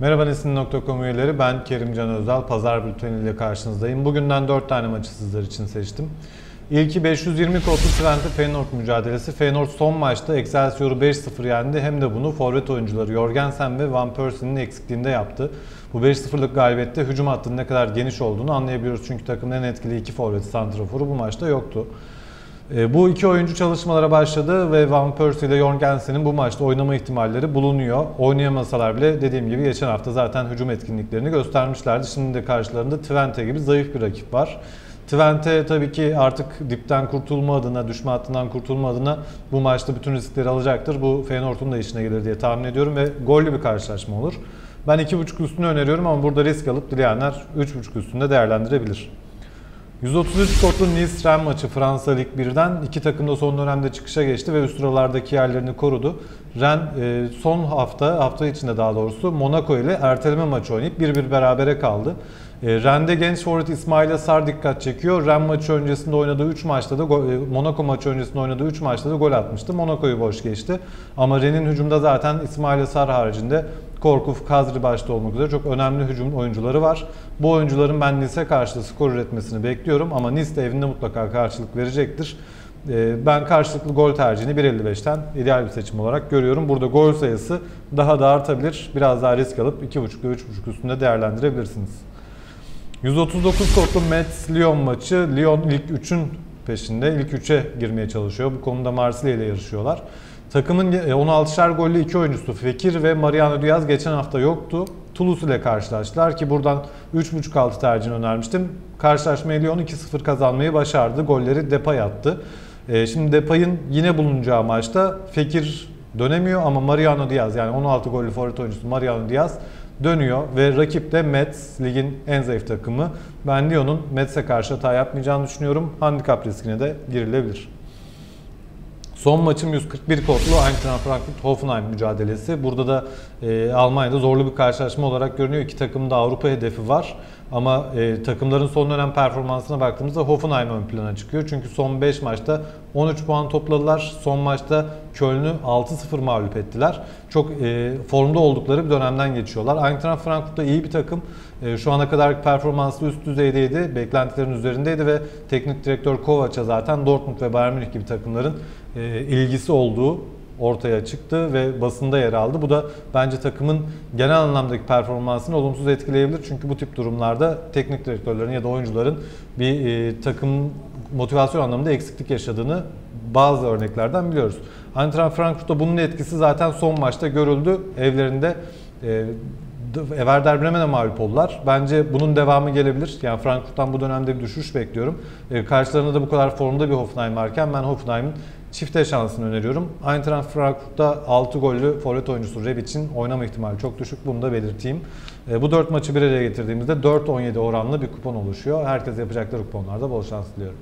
Merhaba Nesin.com üyeleri ben Kerimcan Özdal. Pazar bülteniyle karşınızdayım. Bugünden 4 tane maçı sizler için seçtim. İlki 520 kodlu Twente Feyenoord mücadelesi. Feyenoord son maçta Excelsior'u 5-0 yendi. Hem de bunu forvet oyuncuları Jorgensen ve Van Persie'nin eksikliğinde yaptı. Bu 5-0'lık galibiyette hücum hattının ne kadar geniş olduğunu anlayabiliyoruz. Çünkü takımın en etkili iki forvet santraforu bu maçta yoktu. E, bu iki oyuncu çalışmalara başladı ve Van Persie ile Jorgensen'in bu maçta oynama ihtimalleri bulunuyor. Oynayamasalar bile dediğim gibi geçen hafta zaten hücum etkinliklerini göstermişlerdi. Şimdi de karşılarında Twente gibi zayıf bir rakip var. Twente tabii ki artık dipten kurtulma adına, düşme hattından kurtulma adına bu maçta bütün riskleri alacaktır. Bu Feyenoord'un da işine gelir diye tahmin ediyorum ve gollü bir karşılaşma olur. Ben 2.5 üstünü öneriyorum ama burada risk alıp dileyenler 3.5 üstünde değerlendirebilir. 133 kodlu Nice Rennes maçı Fransa Lig 1'den iki takım da son dönemde çıkışa geçti ve üst sıralardaki yerlerini korudu. Rennes e, son hafta, hafta içinde daha doğrusu Monaco ile erteleme maçı oynayıp 1-1 berabere kaldı. E, Rennes'de genç forvet İsmail Asar dikkat çekiyor. Rennes maçı öncesinde oynadığı 3 maçta da e, Monaco maçı öncesinde oynadığı 3 maçta da gol atmıştı. Monaco'yu boş geçti. Ama Rennes'in hücumda zaten İsmail Asar haricinde Korkuf, Kazri başta olmak üzere çok önemli hücum oyuncuları var. Bu oyuncuların ben Nice'e karşı skor üretmesini bekliyorum ama Nice de evinde mutlaka karşılık verecektir. Ee, ben karşılıklı gol tercihini 1.55'ten ideal bir seçim olarak görüyorum. Burada gol sayısı daha da artabilir. Biraz daha risk alıp 2.5 ile 3.5 üstünde değerlendirebilirsiniz. 139 kodlu Metz Lyon maçı. Lyon ilk 3'ün peşinde. ilk 3'e girmeye çalışıyor. Bu konuda Marsilya ile yarışıyorlar. Takımın 16'şer e, gollü iki oyuncusu Fekir ve Mariano Diaz geçen hafta yoktu. Toulouse ile karşılaştılar ki buradan 3.5 altı tercihini önermiştim. Karşılaşmayı Lyon 2-0 kazanmayı başardı. Golleri Depay attı. E, şimdi Depay'ın yine bulunacağı maçta Fekir dönemiyor ama Mariano Diaz yani 16 gollü forvet oyuncusu Mariano Diaz dönüyor ve rakip de Metz ligin en zayıf takımı. Ben Lyon'un Metz'e karşı hata yapmayacağını düşünüyorum. Handikap riskine de girilebilir. Son maçım 141 kodlu Eintracht Frankfurt Hoffenheim mücadelesi. Burada da e, Almanya'da zorlu bir karşılaşma olarak görünüyor. İki takımın da Avrupa hedefi var. Ama e, takımların son dönem performansına baktığımızda Hoffenheim ön plana çıkıyor. Çünkü son 5 maçta 13 puan topladılar. Son maçta Köln'ü 6-0 mağlup ettiler. Çok e, formda oldukları bir dönemden geçiyorlar. Eintracht Frankfurt da iyi bir takım. E, şu ana kadar performansı üst düzeydeydi. Beklentilerin üzerindeydi ve teknik direktör Kovac'a zaten Dortmund ve Bayern Münih gibi takımların e, ilgisi olduğu ortaya çıktı ve basında yer aldı. Bu da bence takımın genel anlamdaki performansını olumsuz etkileyebilir. Çünkü bu tip durumlarda teknik direktörlerin ya da oyuncuların bir e, takım motivasyon anlamında eksiklik yaşadığını bazı örneklerden biliyoruz. Eintracht Frankfurt'ta bunun etkisi zaten son maçta görüldü. Evlerinde e, Werder Bremen'e mağlup oldular. Bence bunun devamı gelebilir. Yani Frankfurt'tan bu dönemde bir düşüş bekliyorum. E, karşılarında da bu kadar formda bir Hoffenheim varken ben Hoffenheim'in çifte şansını öneriyorum. Eintracht Frankfurt'ta 6 gollü forvet oyuncusu Rebic'in oynama ihtimali çok düşük. Bunu da belirteyim. E, bu 4 maçı bir araya getirdiğimizde 4-17 oranlı bir kupon oluşuyor. Herkes yapacakları kuponlarda bol şans diliyorum.